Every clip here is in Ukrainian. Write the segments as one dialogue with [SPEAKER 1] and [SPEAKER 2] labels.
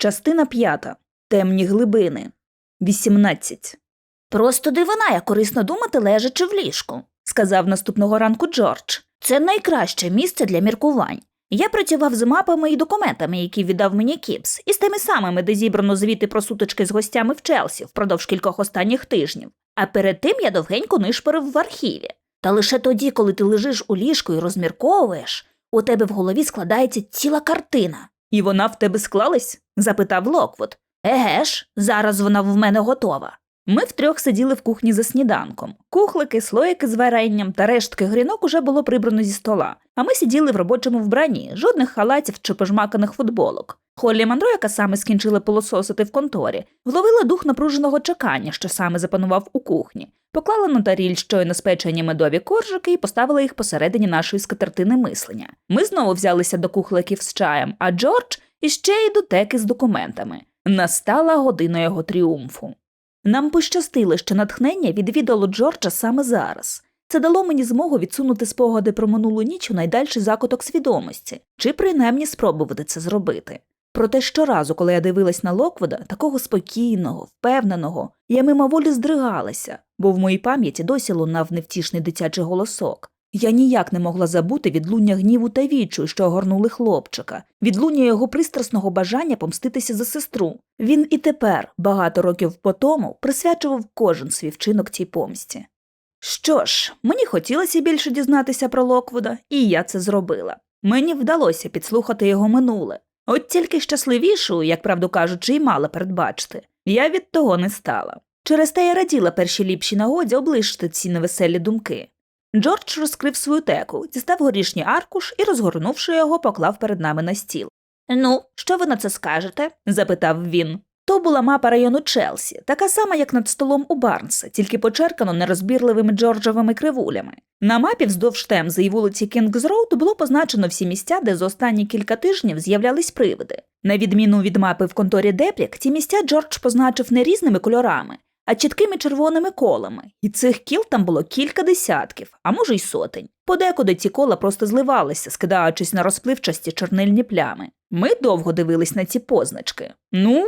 [SPEAKER 1] Частина п'ята. Темні глибини. 18.
[SPEAKER 2] Просто дивина, як корисно думати, лежачи в ліжку,
[SPEAKER 1] Сказав наступного ранку Джордж.
[SPEAKER 2] Це найкраще місце для міркувань. Я працював з мапами і документами, які віддав мені Кіпс, і з тими самими, де зібрано звіти про сутички з гостями в Челсі впродовж кількох останніх тижнів. А перед тим я довгенько нишпорив в архіві. Та лише тоді, коли ти лежиш у ліжку і розмірковуєш, у тебе в голові складається ціла картина.
[SPEAKER 1] І вона в тебе склалась?
[SPEAKER 2] запитав Локвуд. Еге ж, зараз вона в мене готова.
[SPEAKER 1] Ми втрьох сиділи в кухні за сніданком. Кухлики, слоїки з варенням та рештки грінок уже було прибрано зі стола. А ми сиділи в робочому вбранні, жодних халатів чи пожмаканих футболок. Холлі Мандро, яка саме скінчила пилососити в конторі, вловила дух напруженого чекання, що саме запанував у кухні, поклала на таріль щойно спечені медові коржики і поставила їх посередині нашої скатертини мислення. Ми знову взялися до кухликів з чаєм, а Джордж іще й до теки з документами. Настала година його тріумфу. Нам пощастило, що натхнення відвідало Джорджа саме зараз. Це дало мені змогу відсунути спогади про минулу ніч у найдальший закуток свідомості, чи принаймні спробувати це зробити. Проте щоразу, коли я дивилась на Локвода, такого спокійного, впевненого, я мимоволі здригалася, бо в моїй пам'яті досі лунав невтішний дитячий голосок. Я ніяк не могла забути відлуння гніву та вічу, що огорнули хлопчика, відлуння його пристрасного бажання помститися за сестру. Він і тепер, багато років по тому, присвячував кожен свій вчинок цій помсті. Що ж, мені хотілося більше дізнатися про Локвуда, і я це зробила. Мені вдалося підслухати його минуле. От тільки щасливішу, як правду кажучи, і мала передбачити, я від того не стала. Через те я раділа першій ліпшій нагоді облишити ці невеселі думки. Джордж розкрив свою теку, дістав горішній аркуш і, розгорнувши його, поклав перед нами на стіл.
[SPEAKER 2] Ну, що ви на це скажете?
[SPEAKER 1] запитав він. То була мапа району Челсі, така сама, як над столом у Барнса, тільки почеркано нерозбірливими Джорджовими кривулями. На мапі вздовж Темзи і вулиці Кінгс-Роуд було позначено всі місця, де за останні кілька тижнів з'являлись привиди. На відміну від мапи в конторі Деплік, ті місця Джордж позначив не різними кольорами, а чіткими червоними колами, і цих кіл там було кілька десятків, а може й сотень. Подекуди ці кола просто зливалися, скидаючись на розпливчасті чорнильні плями. Ми довго дивились на ці позначки. Ну,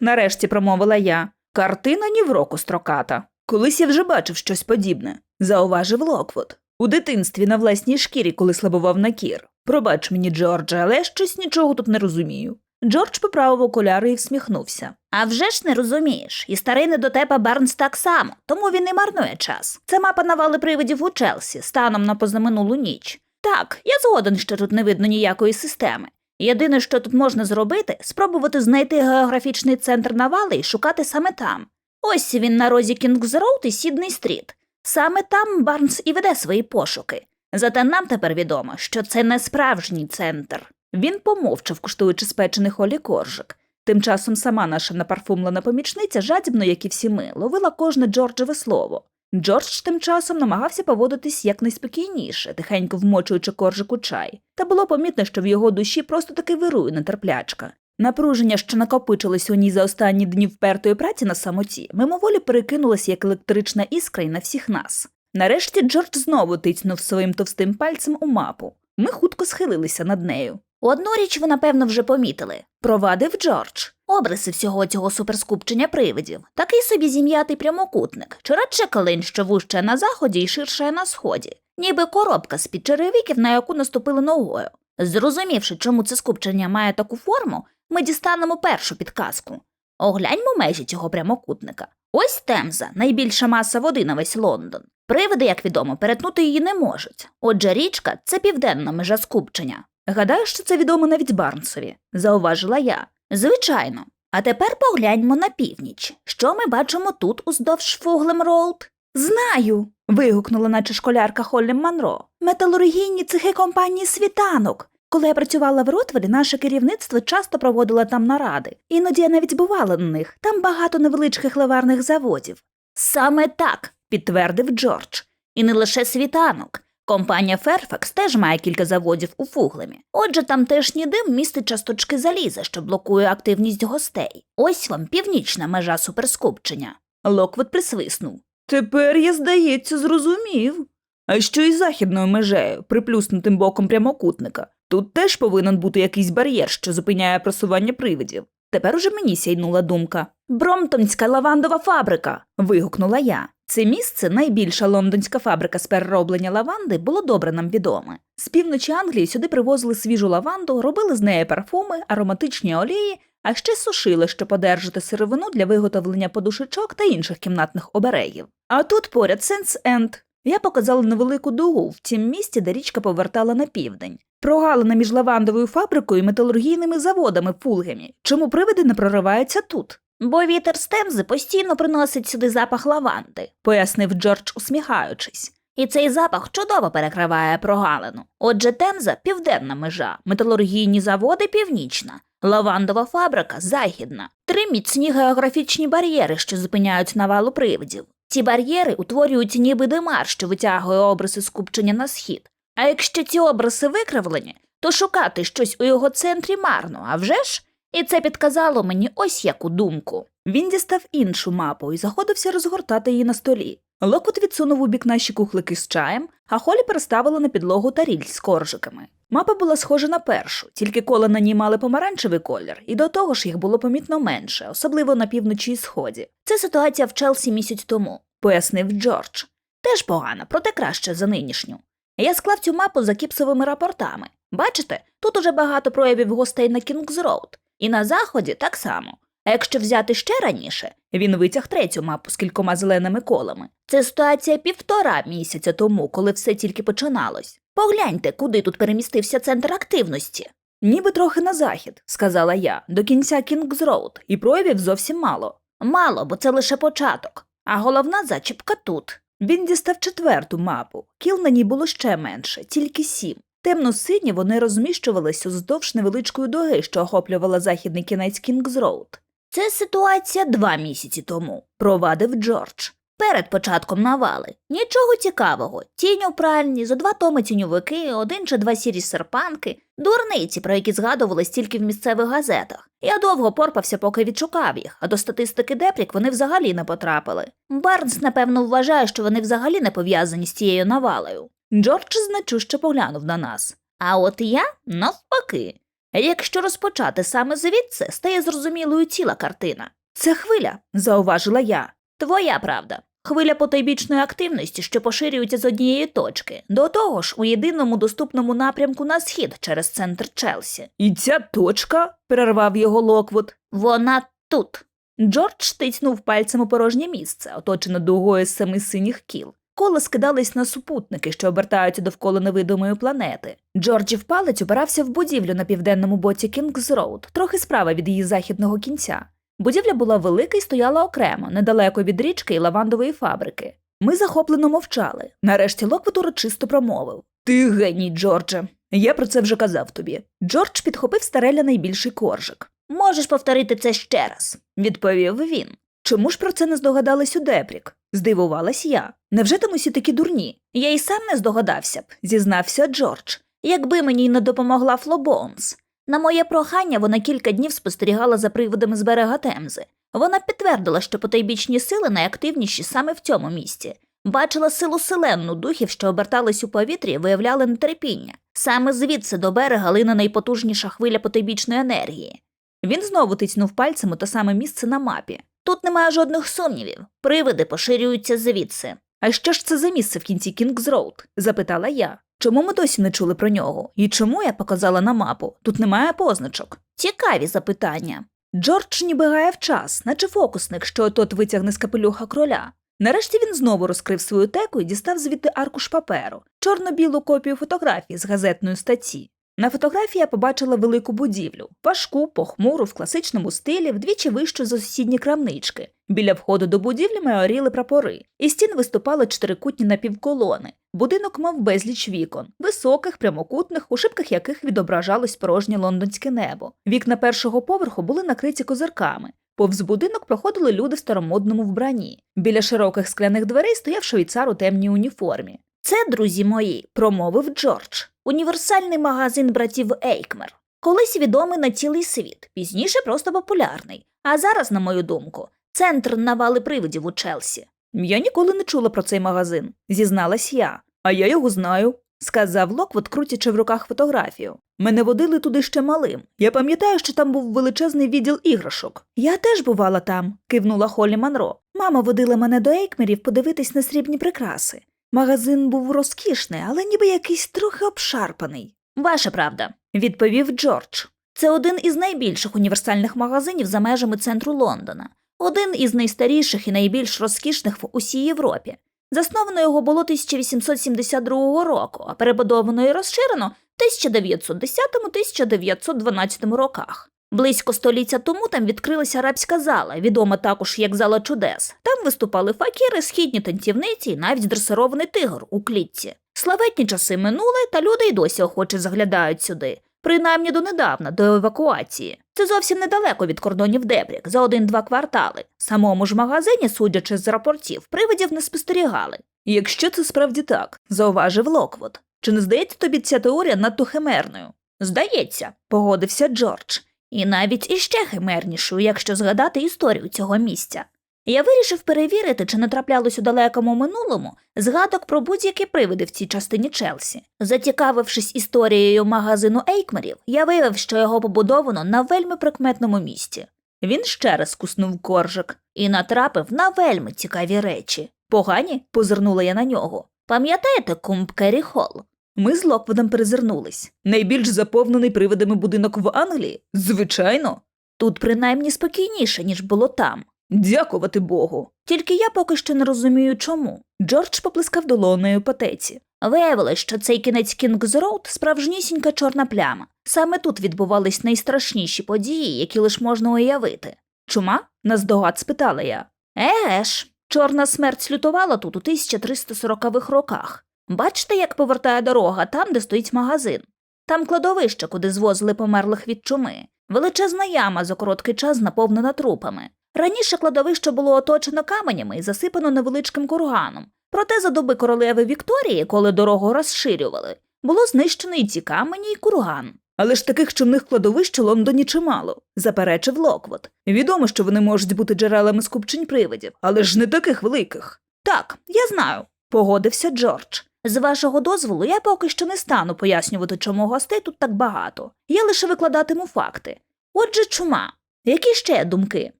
[SPEAKER 1] нарешті промовила я. Картина ні в року строката. Колись я вже бачив щось подібне, зауважив Локвуд. У дитинстві на власній шкірі, коли слабував на кір. Пробач мені, Джордже, але я щось нічого тут не розумію. Джордж поправив окуляри і всміхнувся.
[SPEAKER 2] А вже ж не розумієш, і старий недотепа Барнс так само, тому він не марнує час. Це мапа навали привидів у Челсі станом на позаминулу ніч. Так, я згоден, що тут не видно ніякої системи. Єдине, що тут можна зробити, спробувати знайти географічний центр навали і шукати саме там. Ось він на розі Кінгс-Роуд і Сідний стріт. Саме там Барнс і веде свої пошуки. Зате нам тепер відомо, що це не справжній центр.
[SPEAKER 1] Він помовчав, куштуючи спечений холі коржик. Тим часом сама наша напарфумлена помічниця, жадібно, як і всі ми, ловила кожне Джорджеве слово. Джордж тим часом намагався поводитись якнайспокійніше, тихенько вмочуючи коржик у чай, та було помітно, що в його душі просто таки вирує нетерплячка. Напруження, що накопичилось у ній за останні дні впертої праці на самоті, мимоволі перекинулося як електрична іскра й на всіх нас. Нарешті Джордж знову тицьнув своїм товстим пальцем у мапу. Ми хутко схилилися над нею.
[SPEAKER 2] Одну річ ви, напевно, вже помітили.
[SPEAKER 1] Провадив Джордж.
[SPEAKER 2] Обриси всього цього суперскупчення привидів. Такий собі зім'ятий прямокутник, чи радше калин, що вужче на заході і ширше на сході, ніби коробка з-під черевиків, на яку наступили ногою. Зрозумівши, чому це скупчення має таку форму, ми дістанемо першу підказку. Огляньмо межі цього прямокутника. Ось Темза, найбільша маса води на весь Лондон. Привиди, як відомо, перетнути її не можуть. Отже, річка це південна межа скупчення.
[SPEAKER 1] Гадаю, що це відомо навіть Барнсові, зауважила я.
[SPEAKER 2] Звичайно. А тепер погляньмо на північ. Що ми бачимо тут уздовж Фуглем Роуд?
[SPEAKER 1] Знаю. вигукнула, наче школярка Холлі Манро. Металургійні цехи компанії світанок. Коли я працювала в Ротвелі, наше керівництво часто проводило там наради. Іноді я навіть бувала на них. Там багато невеличких ливарних заводів.
[SPEAKER 2] Саме так, підтвердив Джордж. І не лише світанок. Компанія Ферфакс теж має кілька заводів у Фуглемі. Отже, тамтешній дим містить часточки заліза, що блокує активність гостей. Ось вам північна межа суперскупчення.
[SPEAKER 1] Локвуд присвиснув. Тепер я, здається, зрозумів. А що із західною межею, приплюснутим боком прямокутника? Тут теж повинен бути якийсь бар'єр, що зупиняє просування привидів. Тепер уже мені сяйнула думка. Бромтонська лавандова фабрика. вигукнула я. Це місце, найбільша лондонська фабрика з перероблення лаванди, було добре нам відоме. З півночі Англії сюди привозили свіжу лаванду, робили з неї парфуми, ароматичні олії, а ще сушили, щоб подержати сировину для виготовлення подушечок та інших кімнатних оберегів. А тут поряд Сенс Енд. Я показала невелику дугу в тім місці, де річка повертала на південь. Прогалина між лавандовою фабрикою і металургійними заводами Фулгемі. Чому привиди не прориваються тут?
[SPEAKER 2] Бо вітер з Темзи постійно приносить сюди запах лаванди,
[SPEAKER 1] пояснив Джордж, усміхаючись.
[SPEAKER 2] і цей запах чудово перекриває прогалину. Отже, Темза південна межа, металургійні заводи північна, лавандова фабрика західна, три міцні географічні бар'єри, що зупиняють навалу привидів. Ці бар'єри утворюють ніби димар, що витягує обриси скупчення на схід. А якщо ці обриси викривлені, то шукати щось у його центрі марно, а вже ж? І це підказало мені ось яку думку.
[SPEAKER 1] Він дістав іншу мапу і заходився розгортати її на столі. Локот відсунув у бік наші кухлики з чаєм, а Холі переставила на підлогу таріль з коржиками. Мапа була схожа на першу, тільки кола на ній мали помаранчевий колір, і до того ж їх було помітно менше, особливо на півночі і сході,
[SPEAKER 2] Це ситуація в Челсі місяць тому.
[SPEAKER 1] пояснив Джордж.
[SPEAKER 2] Теж погана, проте краще за нинішню. Я склав цю мапу за кіпсовими рапортами. Бачите, тут уже багато проявів гостей на Кінгз Роуд. І на заході так само. А якщо взяти ще раніше,
[SPEAKER 1] Він витяг третю мапу з кількома зеленими колами.
[SPEAKER 2] це ситуація півтора місяця тому, коли все тільки починалось. Погляньте, куди тут перемістився центр активності.
[SPEAKER 1] Ніби трохи на захід, сказала я, до кінця Кінгз Роуд, і проявів зовсім мало.
[SPEAKER 2] Мало, бо це лише початок. А головна зачіпка тут.
[SPEAKER 1] Він дістав четверту мапу. Кіл на ній було ще менше, тільки сім. Темно-сині вони розміщувалися уздовж невеличкої дуги, що охоплювала західний кінець Кінгз Роуд.
[SPEAKER 2] Це ситуація два місяці тому.
[SPEAKER 1] Провадив Джордж.
[SPEAKER 2] Перед початком навали. Нічого цікавого. Тінь у пральні, зо два томи тіньовики, один чи два сірі серпанки, дурниці, про які згадувались тільки в місцевих газетах. Я довго порпався, поки відшукав їх, а до статистики Депрік вони взагалі не потрапили. Барнс, напевно, вважає, що вони взагалі не пов'язані з цією навалою.
[SPEAKER 1] Джордж значуще поглянув на нас.
[SPEAKER 2] А от я навпаки. Якщо розпочати саме звідси, стає зрозумілою ціла картина.
[SPEAKER 1] Це хвиля, зауважила я.
[SPEAKER 2] Твоя правда. Хвиля потойбічної активності, що поширюється з однієї точки, до того ж у єдиному доступному напрямку на схід через центр Челсі.
[SPEAKER 1] І ця точка, перервав його Локвуд.
[SPEAKER 2] Вона тут.
[SPEAKER 1] Джордж тицьнув пальцем у порожнє місце, оточене дугою з семи синіх кіл. Кола скидались на супутники, що обертаються довкола невидимої планети. Джорджів палець упирався в будівлю на південному боці Кінгз Роуд, трохи справа від її західного кінця. Будівля була велика і стояла окремо, недалеко від річки і лавандової фабрики. Ми захоплено мовчали. Нарешті Локвуд урочисто промовив: Ти геній, Джордже. Я про це вже казав тобі. Джордж підхопив стареля найбільший коржик.
[SPEAKER 2] Можеш повторити це ще раз.
[SPEAKER 1] Відповів він. Чому ж про це не здогадались у Депрік? Здивувалась я. Невже там усі такі дурні?
[SPEAKER 2] Я й сам не здогадався б,
[SPEAKER 1] Зізнався Джордж.
[SPEAKER 2] якби мені й не допомогла Флобонс. На моє прохання вона кілька днів спостерігала за приводами з берега Темзи. Вона підтвердила, що потайбічні сили найактивніші саме в цьому місці. Бачила силу селенну духів, що обертались у повітрі, виявляли нетерпіння. Саме звідси до берега лине найпотужніша хвиля потайбічної енергії.
[SPEAKER 1] Він знову тицьнув пальцем у те саме місце на мапі.
[SPEAKER 2] Тут немає жодних сумнівів. Привиди поширюються звідси.
[SPEAKER 1] А що ж це за місце в кінці Кінгз Роуд? запитала я. Чому ми досі не чули про нього? І чому я показала на мапу? Тут немає позначок.
[SPEAKER 2] Цікаві запитання.
[SPEAKER 1] Джордж ніби гаяв час, наче фокусник, що тот витягне з капелюха кроля. Нарешті він знову розкрив свою теку і дістав звідти аркуш паперу, чорно-білу копію фотографії з газетної статті. На фотографії я побачила велику будівлю, важку, похмуру, в класичному стилі, вдвічі вищу за сусідні крамнички. Біля входу до будівлі майоріли прапори. Із стін виступали чотирикутні напівколони. Будинок мав безліч вікон, високих, прямокутних, у шибках яких відображалось порожнє лондонське небо. Вікна першого поверху були накриті козирками. Повз будинок проходили люди в старомодному вбранні. Біля широких скляних дверей стояв швейцар у темній уніформі.
[SPEAKER 2] Це, друзі мої,
[SPEAKER 1] Промовив Джордж.
[SPEAKER 2] Універсальний магазин братів Ейкмер. Колись відомий на цілий світ, пізніше просто популярний. А зараз, на мою думку, центр навали привидів у Челсі.
[SPEAKER 1] Я ніколи не чула про цей магазин, зізналась я. А я його знаю. сказав Локвуд, крутячи в руках фотографію. Мене водили туди ще малим. Я пам'ятаю, що там був величезний відділ іграшок. Я теж бувала там, кивнула Холлі Манро. Мама водила мене до Ейкмерів подивитись на срібні прикраси. Магазин був розкішний, але ніби якийсь трохи обшарпаний.
[SPEAKER 2] Ваша правда.
[SPEAKER 1] Відповів Джордж.
[SPEAKER 2] Це один із найбільших універсальних магазинів за межами центру Лондона, один із найстаріших і найбільш розкішних в усій Європі. Засновано його було 1872 року, а перебудовано і розширено в 1910-1912 роках. Близько століття тому там відкрилася арабська зала, відома також як зала чудес. Там виступали факіри, східні танцівниці і навіть дресирований тигр у клітці. Славетні часи минули, та люди й досі охоче заглядають сюди. Принаймні донедавна, до евакуації. Це зовсім недалеко від кордонів Дебрік, за один-два квартали. Самому ж магазині, судячи з рапортів, привидів не спостерігали.
[SPEAKER 1] Якщо це справді так, зауважив Локвуд. Чи не здається тобі ця теорія надто химерною?
[SPEAKER 2] Здається,
[SPEAKER 1] Погодився Джордж.
[SPEAKER 2] І навіть іще химернішою, якщо згадати історію цього місця. Я вирішив перевірити, чи не траплялось у далекому минулому згадок про будь-які привиди в цій частині Челсі. Зацікавившись історією магазину Ейкмерів, я виявив, що його побудовано на вельми прикметному місці,
[SPEAKER 1] Він ще раз куснув коржик.
[SPEAKER 2] і натрапив на вельми цікаві речі.
[SPEAKER 1] Погані? позирнула я на нього.
[SPEAKER 2] Пам'ятаєте кумб Керрі Холл?
[SPEAKER 1] Ми з Локвудом перезирнулись. Найбільш заповнений привидами будинок в Англії? Звичайно.
[SPEAKER 2] Тут принаймні спокійніше, ніж було там.
[SPEAKER 1] Дякувати Богу.
[SPEAKER 2] Тільки я поки що не розумію, чому.
[SPEAKER 1] Джордж поплескав долоною по теці.
[SPEAKER 2] Виявилось, що цей кінець Кінгз Роуд справжнісінька чорна пляма. Саме тут відбувались найстрашніші події, які лиш можна уявити.
[SPEAKER 1] Чума? наздогад спитала я.
[SPEAKER 2] Еге ж, чорна смерть слютувала тут у 1340-х роках. Бачите, як повертає дорога там, де стоїть магазин. Там кладовище, куди звозили померлих від чуми. Величезна яма за короткий час наповнена трупами. Раніше кладовище було оточено каменями і засипано невеличким курганом. Проте за доби королеви Вікторії, коли дорогу розширювали, було знищено і ці камені, і курган.
[SPEAKER 1] Але ж таких чумних кладовищ у Лондоні чимало, заперечив Локвуд. Відомо, що вони можуть бути джерелами скупчень привидів, але ж не таких великих.
[SPEAKER 2] Так, я знаю.
[SPEAKER 1] Погодився Джордж.
[SPEAKER 2] З вашого дозволу, я поки що не стану пояснювати, чому гостей тут так багато. Я лише викладатиму факти. Отже, чума. Які ще думки?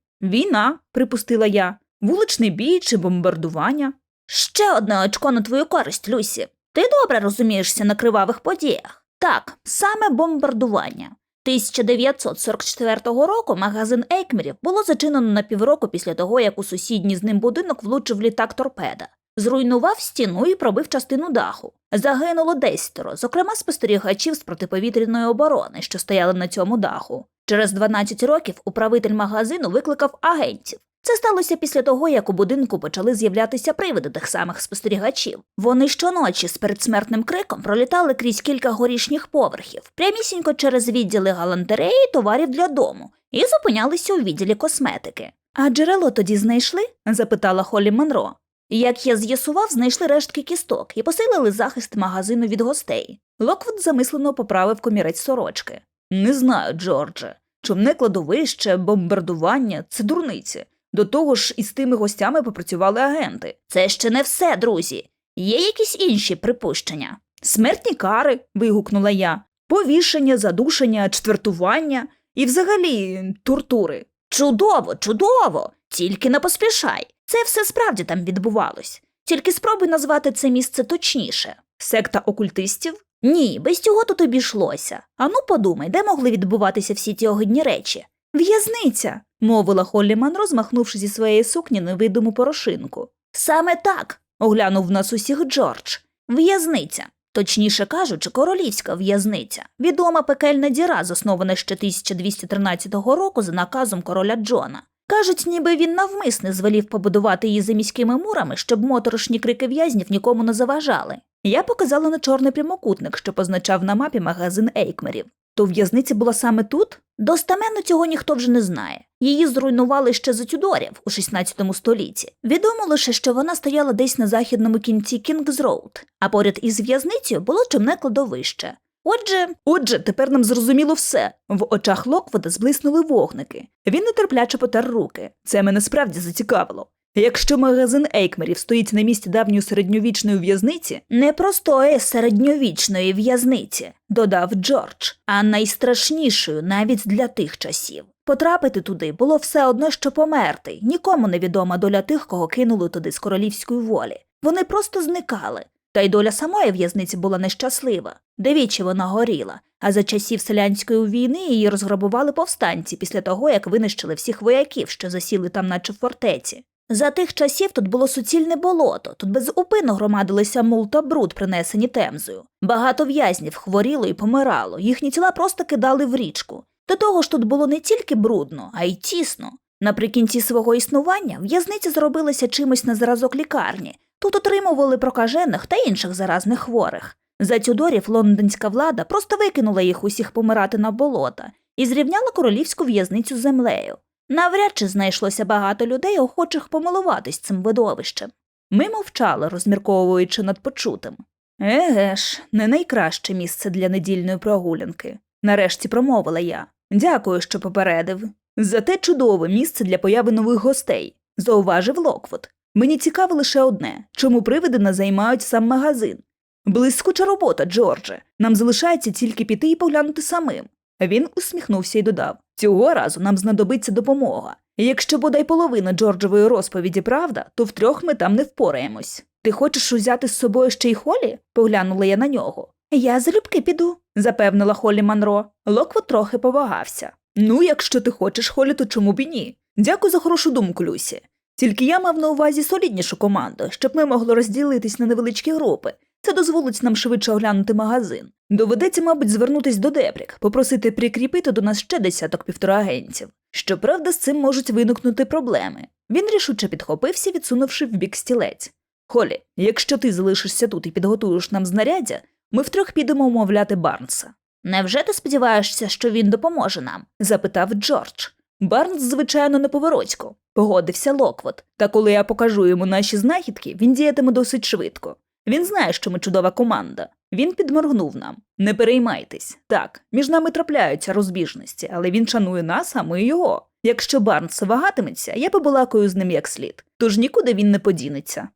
[SPEAKER 1] Війна, припустила я, вуличний бій чи бомбардування.
[SPEAKER 2] Ще одне очко на твою користь, Люсі. Ти добре розумієшся на кривавих подіях. Так, саме бомбардування. 1944 року магазин Ейкмерів було зачинено на півроку після того, як у сусідній з ним будинок влучив літак торпеда. Зруйнував стіну і пробив частину даху. Загинуло десятеро, зокрема спостерігачів з протиповітряної оборони, що стояли на цьому даху. Через 12 років управитель магазину викликав агентів. Це сталося після того, як у будинку почали з'являтися привиди тих самих спостерігачів. Вони щоночі з передсмертним криком пролітали крізь кілька горішніх поверхів, прямісінько через відділи галантереї товарів для дому, і зупинялися у відділі косметики.
[SPEAKER 1] А джерело тоді знайшли? запитала Холі Монро.
[SPEAKER 2] Як я з'ясував, знайшли рештки кісток і посилили захист магазину від гостей.
[SPEAKER 1] Локвуд замислено поправив комірець сорочки. Не знаю, Джордже. Чумне кладовище, бомбардування це дурниці. До того ж, із тими гостями попрацювали агенти.
[SPEAKER 2] Це ще не все, друзі. Є якісь інші припущення.
[SPEAKER 1] Смертні кари, вигукнула я, повішення, задушення, четвертування і взагалі тортури.
[SPEAKER 2] Чудово, чудово! Тільки не поспішай. Це все справді там відбувалось. Тільки спробуй назвати це місце точніше.
[SPEAKER 1] Секта окультистів?
[SPEAKER 2] Ні, без цього тут обійшлося. Ану подумай, де могли відбуватися всі ті огидні речі.
[SPEAKER 1] В'язниця, мовила Холлі Манро, змахнувши зі своєї сукні невидиму порошинку.
[SPEAKER 2] Саме так,
[SPEAKER 1] Оглянув нас усіх Джордж.
[SPEAKER 2] в'язниця. Точніше кажучи, королівська в'язниця, відома пекельна діра, заснована ще 1213 року за наказом короля Джона. Кажуть, ніби він навмисне звелів побудувати її за міськими мурами, щоб моторошні крики в'язнів нікому не заважали.
[SPEAKER 1] Я показала на чорний прямокутник, що позначав на мапі магазин Ейкмерів. То в'язниця була саме тут?
[SPEAKER 2] Достаменно цього ніхто вже не знає. Її зруйнували ще за Тюдорів у 16 столітті. Відомо лише, що вона стояла десь на західному кінці Кінгз Роуд, а поряд із в'язницею було чимне кладовище. Отже,
[SPEAKER 1] Отже, тепер нам зрозуміло все. В очах Локвода зблиснули вогники. Він нетерпляче потер руки. Це мене справді зацікавило. Якщо магазин Ейкмерів стоїть на місці давньої середньовічної в'язниці,
[SPEAKER 2] Не простої середньовічної в'язниці, додав Джордж, а найстрашнішою навіть для тих часів. Потрапити туди було все одно, що померти. Нікому не відома доля тих, кого кинули туди з королівської волі. Вони просто зникали. Та й доля самої в'язниці була нещаслива. Девічі вона горіла, а за часів селянської війни її розграбували повстанці після того, як винищили всіх вояків, що засіли там, наче в фортеці. За тих часів тут було суцільне болото, тут безупинно громадилися мул та бруд, принесені темзою. Багато в'язнів хворіло і помирало, їхні тіла просто кидали в річку. До того ж тут було не тільки брудно, а й тісно. Наприкінці свого існування в'язниці зробилися чимось на зразок лікарні. Тут отримували прокажених та інших заразних хворих. За Тюдорів лондонська влада просто викинула їх усіх помирати на болота і зрівняла королівську в'язницю з землею. Навряд чи знайшлося багато людей, охочих помилуватись цим видовищем.
[SPEAKER 1] ми мовчали, розмірковуючи над почутим. Еге ж, не найкраще місце для недільної прогулянки. Нарешті промовила я. Дякую, що попередив. Зате чудове місце для появи нових гостей, зауважив Локвуд. Мені цікаво лише одне чому привиди не займають сам магазин. Блискуча робота, Джордже. Нам залишається тільки піти і поглянути самим. Він усміхнувся і додав: цього разу нам знадобиться допомога. Якщо бодай половина Джорджевої розповіді правда, то втрьох ми там не впораємось. Ти хочеш узяти з собою ще й Холі? поглянула я на нього.
[SPEAKER 2] Я залюбки піду.
[SPEAKER 1] запевнила Холі Манро. Локвуд трохи повагався. Ну, якщо ти хочеш, Холі, то чому б і ні? Дякую за хорошу думку, Люсі. Тільки я мав на увазі соліднішу команду, щоб ми могли розділитись на невеличкі групи. Це дозволить нам швидше оглянути магазин. Доведеться, мабуть, звернутись до Депрік, попросити прикріпити до нас ще десяток півтора агентів. Щоправда, з цим можуть виникнути проблеми. Він рішуче підхопився, відсунувши в бік стілець. Холі, якщо ти залишишся тут і підготуєш нам знаряддя, ми втрьох підемо умовляти Барнса.
[SPEAKER 2] Невже ти сподіваєшся, що він допоможе нам?
[SPEAKER 1] запитав Джордж. Барнс, звичайно, не поворотько, погодився Локвот. Та коли я покажу йому наші знахідки, він діятиме досить швидко. Він знає, що ми чудова команда. Він підморгнув нам. Не переймайтесь. Так, між нами трапляються розбіжності, але він шанує нас, а ми його. Якщо Барнс вагатиметься, я побалакаю з ним як слід, тож нікуди він не подінеться.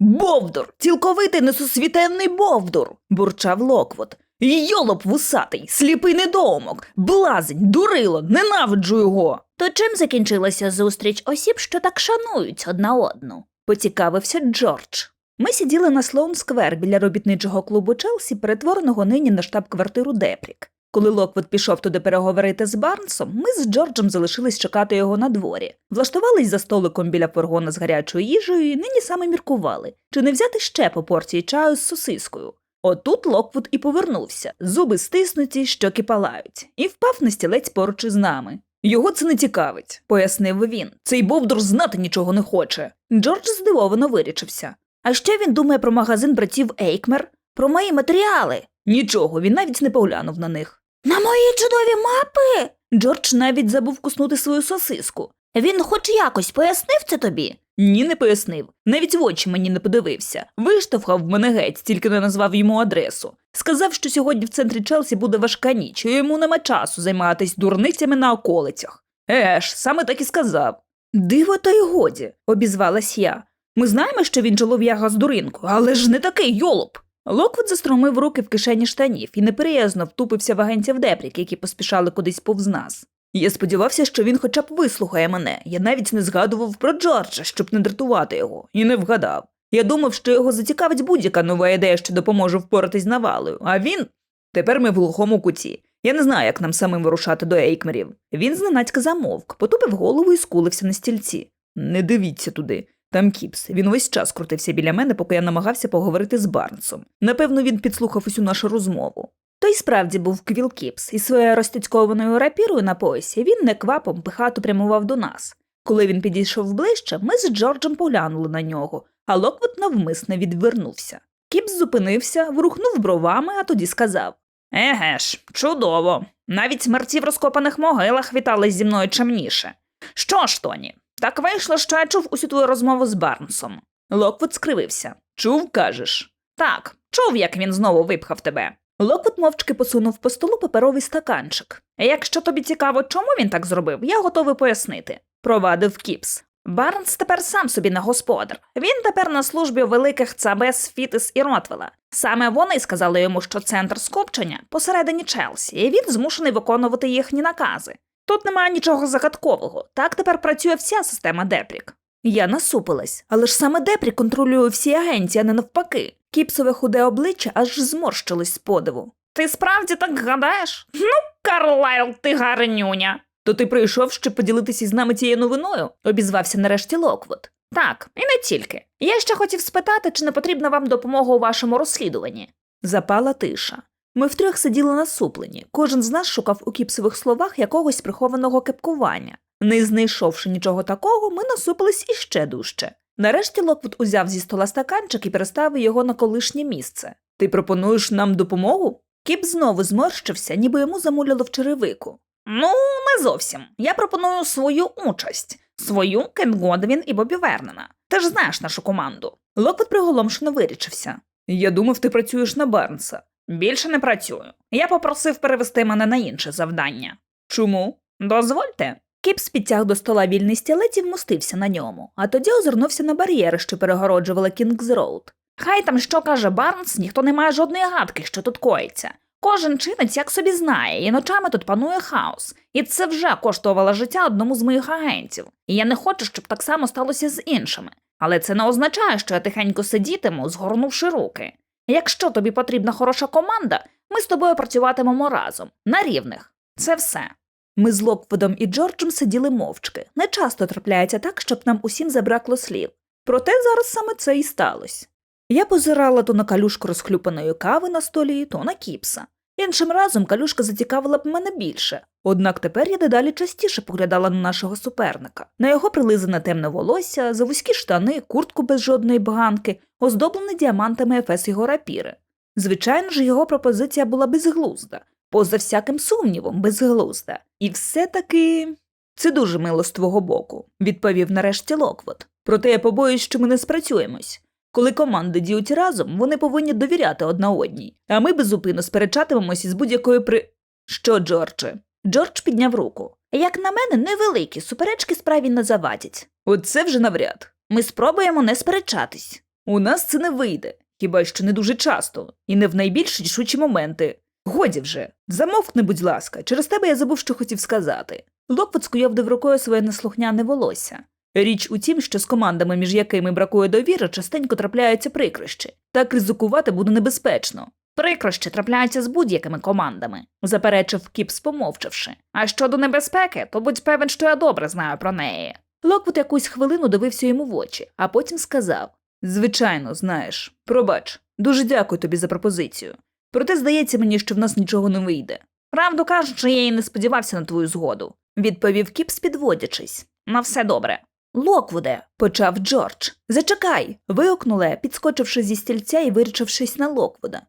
[SPEAKER 1] Бовдур! Цілковитий несусвітенний бовдур! бурчав Локвот. Йолоп вусатий, сліпий недоумок, блазень, дурило, ненавиджу його.
[SPEAKER 2] То чим закінчилася зустріч осіб, що так шанують одна одну?
[SPEAKER 1] поцікавився Джордж. Ми сиділи на Слоун Сквер біля робітничого клубу Челсі, перетвореного нині на штаб-квартиру Депрік. Коли Локвуд пішов туди переговорити з Барнсом, ми з Джорджем залишились чекати його на дворі. Влаштувались за столиком біля фургона з гарячою їжею і нині саме міркували, чи не взяти ще по порції чаю з сосискою. Отут Локвуд і повернувся, зуби стиснуті, щоки палають, і впав на стілець поруч із нами. Його це не цікавить, пояснив він. Цей бовдур знати нічого не хоче. Джордж здивовано вирічився.
[SPEAKER 2] А що він думає про магазин братів Ейкмер? Про мої матеріали?
[SPEAKER 1] Нічого, він навіть не поглянув на них.
[SPEAKER 2] На мої чудові мапи?
[SPEAKER 1] Джордж навіть забув куснути свою сосиску.
[SPEAKER 2] Він хоч якось пояснив це тобі?
[SPEAKER 1] Ні, не пояснив. Навіть в очі мені не подивився. Виштовхав мене геть, тільки не назвав йому адресу. Сказав, що сьогодні в центрі Челсі буде важка ніч, і йому нема часу займатися дурницями на околицях. Еш, саме так і сказав. Диво, та й годі, обізвалась я. Ми знаємо, що він чолов'яга з дуринку, але ж не такий йолоп. Локвуд застромив руки в кишені штанів і неприязно втупився в агентів Депрік, які поспішали кудись повз нас. Я сподівався, що він хоча б вислухає мене. Я навіть не згадував про Джорджа, щоб не дратувати його, і не вгадав. Я думав, що його зацікавить будь-яка нова ідея, що допоможе впоратись з навалою, а він. Тепер ми в глухому куті. Я не знаю, як нам самим вирушати до Ейкмерів. Він зненацька замовк, потупив голову і скулився на стільці. Не дивіться туди. Там Кіпс. Він весь час крутився біля мене, поки я намагався поговорити з Барнсом. Напевно, він підслухав усю нашу розмову. Той справді був Квіл Кіпс, і своєю розтяцькованою рапірою на поясі він неквапом пихато прямував до нас. Коли він підійшов ближче, ми з Джорджем поглянули на нього, а Локвуд навмисне відвернувся. Кіпс зупинився, ворухнув бровами, а тоді сказав Еге ж, чудово. Навіть смерті в розкопаних могилах вітались зі мною чемніше. Що ж, Тоні, так вийшло, що я чув усю твою розмову з Барнсом. Локвуд скривився. Чув, кажеш? Так, чув, як він знову випхав тебе. Локвуд мовчки посунув по столу паперовий стаканчик. Якщо тобі цікаво, чому він так зробив, я готовий пояснити. Провадив Кіпс. Барнс тепер сам собі не господар. Він тепер на службі великих Цабес, Фітис і Ротвела. Саме вони сказали йому, що центр скупчення посередині Челсі, і він змушений виконувати їхні накази. Тут немає нічого загадкового. Так тепер працює вся система Депрік. Я насупилась, але ж саме Депрік контролює всі агенції, а не навпаки. Кіпсове худе обличчя аж зморщилось з подиву. Ти справді так гадаєш? Ну, Карлайл, ти гарнюня. То ти прийшов, щоб поділитися з нами цією новиною? обізвався нарешті Локвуд. Так, і не тільки. Я ще хотів спитати, чи не потрібна вам допомога у вашому розслідуванні. Запала тиша. Ми втрьох сиділи насуплені. Кожен з нас шукав у кіпсових словах якогось прихованого кепкування. Не знайшовши нічого такого, ми насупились іще дужче. Нарешті Локвуд узяв зі стола стаканчик і переставив його на колишнє місце. Ти пропонуєш нам допомогу? Кіп знову зморщився, ніби йому замуляло в черевику. Ну, не зовсім. Я пропоную свою участь. Свою Кен Годвін і Бобі Вернена. Ти ж знаєш нашу команду. Локвуд приголомшено вирічився. Я думав, ти працюєш на Барнса. Більше не працюю. Я попросив перевести мене на інше завдання. Чому? Дозвольте. Кіпс підтяг до стола вільний стілець і вмостився на ньому, а тоді озирнувся на бар'єри, що перегороджували Кінгз Роуд. Хай там що каже Барнс, ніхто не має жодної гадки, що тут коїться. Кожен чинець як собі знає, і ночами тут панує хаос. І це вже коштувало життя одному з моїх агентів. І я не хочу, щоб так само сталося з іншими. Але це не означає, що я тихенько сидітиму, згорнувши руки. Якщо тобі потрібна хороша команда, ми з тобою працюватимемо разом, на рівних. Це все. Ми з Локвудом і Джорджем сиділи мовчки. Не часто трапляється так, щоб нам усім забракло слів. Проте зараз саме це і сталося. Я позирала то на калюшку розхлюпаної кави на столі, то на кіпса. Іншим разом калюшка зацікавила б мене більше. Однак тепер я дедалі частіше поглядала на нашого суперника, на його прилизане темне волосся, за вузькі штани, куртку без жодної баганки, оздоблений діамантами ефес його рапіри. Звичайно ж, його пропозиція була безглузда, поза всяким сумнівом, безглузда. І все-таки це дуже мило з твого боку, відповів нарешті Локвуд. Проте я побоюсь, що ми не спрацюємось. Коли команди діють разом, вони повинні довіряти одна одній, а ми безупинно сперечатимемось із будь-якої при. Що, Джордже? Джордж підняв руку. Як на мене, невеликі суперечки справі не завадять. Оце вже навряд. Ми спробуємо не сперечатись. У нас це не вийде, хіба що не дуже часто, і не в найбільш рішучі моменти. Годі вже, замовкни, будь ласка, через тебе я забув, що хотів сказати. Локвуд скуйовдив рукою своє неслухняне волосся. Річ у тім, що з командами, між якими бракує довіри, частенько трапляються прикрощі. Так ризикувати буде небезпечно. Прикрощі трапляються з будь-якими командами, заперечив Кіпс, помовчавши. А щодо небезпеки, то будь певен, що я добре знаю про неї. Локвуд якусь хвилину дивився йому в очі, а потім сказав: Звичайно, знаєш, пробач, дуже дякую тобі за пропозицію. Проте здається мені, що в нас нічого не вийде. Правду кажучи, я і не сподівався на твою згоду, відповів Кіпс, підводячись. На все добре. Локвуде, почав Джордж. Зачекай. вигукнула, підскочивши зі стільця і вирічившись на Локвуда.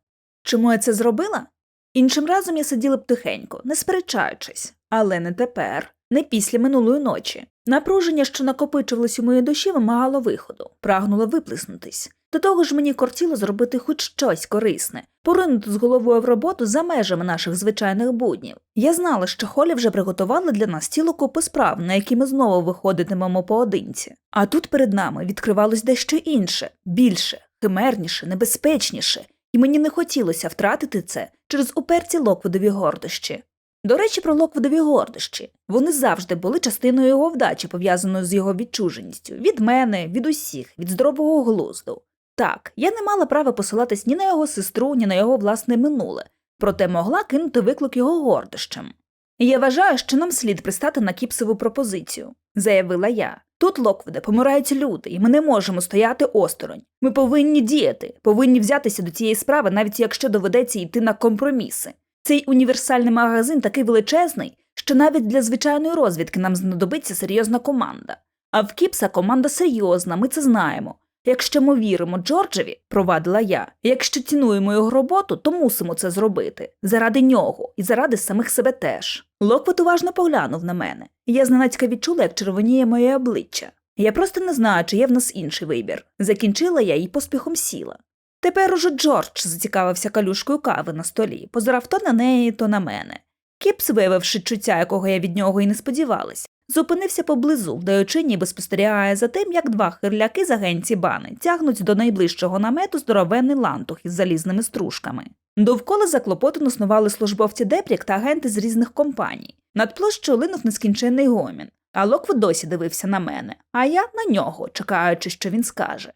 [SPEAKER 1] Чому я це зробила? Іншим разом я сиділа б тихенько, не сперечаючись, але не тепер, не після минулої ночі. Напруження, що накопичувалось у моїй душі, вимагало виходу, прагнуло виплеснутись. До того ж мені кортіло зробити хоч щось корисне, поринути з головою в роботу за межами наших звичайних буднів. Я знала, що Холі вже приготували для нас цілу купу справ, на які ми знову виходитимемо поодинці. А тут перед нами відкривалось дещо інше, більше, химерніше, небезпечніше, і мені не хотілося втратити це через уперті Локвудові гордощі. До речі, про Локвудові гордощі. Вони завжди були частиною його вдачі, пов'язаною з його відчуженістю від мене, від усіх, від здорового глузду. Так, я не мала права посилатись ні на його сестру, ні на його власне минуле, проте могла кинути виклик його гордощам. Я вважаю, що нам слід пристати на кіпсову пропозицію, заявила я. Тут, Локвуде, помирають люди, і ми не можемо стояти осторонь. Ми повинні діяти, повинні взятися до цієї справи, навіть якщо доведеться йти на компроміси. Цей універсальний магазин такий величезний, що навіть для звичайної розвідки нам знадобиться серйозна команда. А в Кіпса команда серйозна, ми це знаємо. Якщо ми віримо Джорджеві, провадила я, якщо цінуємо його роботу, то мусимо це зробити заради нього і заради самих себе теж. Локвот уважно поглянув на мене, я зненацька відчула, як червоніє моє обличчя. Я просто не знаю, чи є в нас інший вибір. Закінчила я і поспіхом сіла. Тепер уже Джордж зацікавився калюшкою кави на столі, позирав то на неї, то на мене. Кіпс, виявивши чуття, якого я від нього і не сподівалась, Зупинився поблизу, вдаючи, ніби спостерігає за тим, як два хирляки з агенції бани тягнуть до найближчого намету здоровенний лантух із залізними стружками. Довкола заклопотано снували службовці Депрік та агенти з різних компаній. Над площею линув нескінченний гомін, а Локвуд досі дивився на мене, а я на нього, чекаючи, що він скаже.